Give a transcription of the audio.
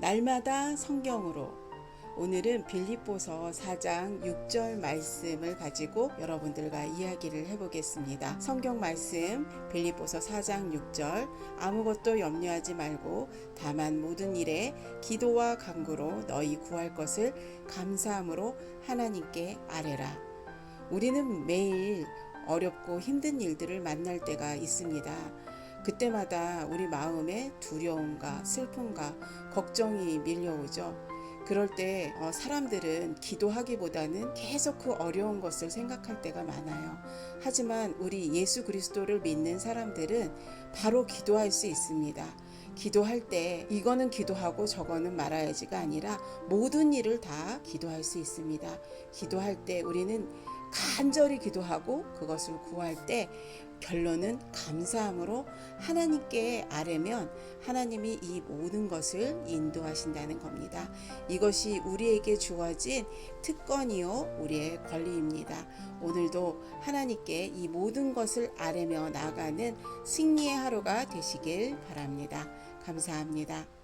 날마다 성경으로 오늘은 빌립보서 4장 6절 말씀을 가지고 여러분들과 이야기를 해보겠습니다. 성경 말씀 빌립보서 4장 6절 아무것도 염려하지 말고 다만 모든 일에 기도와 간구로 너희 구할 것을 감사함으로 하나님께 아뢰라. 우리는 매일 어렵고 힘든 일들을 만날 때가 있습니다. 그때마다 우리 마음에 두려움과 슬픔과 걱정이 밀려오죠. 그럴 때 어, 사람들은 기도하기보다는 계속 그 어려운 것을 생각할 때가 많아요. 하지만 우리 예수 그리스도를 믿는 사람들은 바로 기도할 수 있습니다. 기도할 때 이거는 기도하고 저거는 말아야지가 아니라 모든 일을 다 기도할 수 있습니다. 기도할 때 우리는 간절히 기도하고 그것을 구할 때 결론은 감사함으로 하나님께 아뢰면 하나님이 이 모든 것을 인도하신다는 겁니다. 이것이 우리에게 주어진 특권이요 우리의 권리입니다. 오늘도 하나님께 이 모든 것을 아뢰며 나가는 승리의 하루가 되시길 바랍니다. 감사합니다.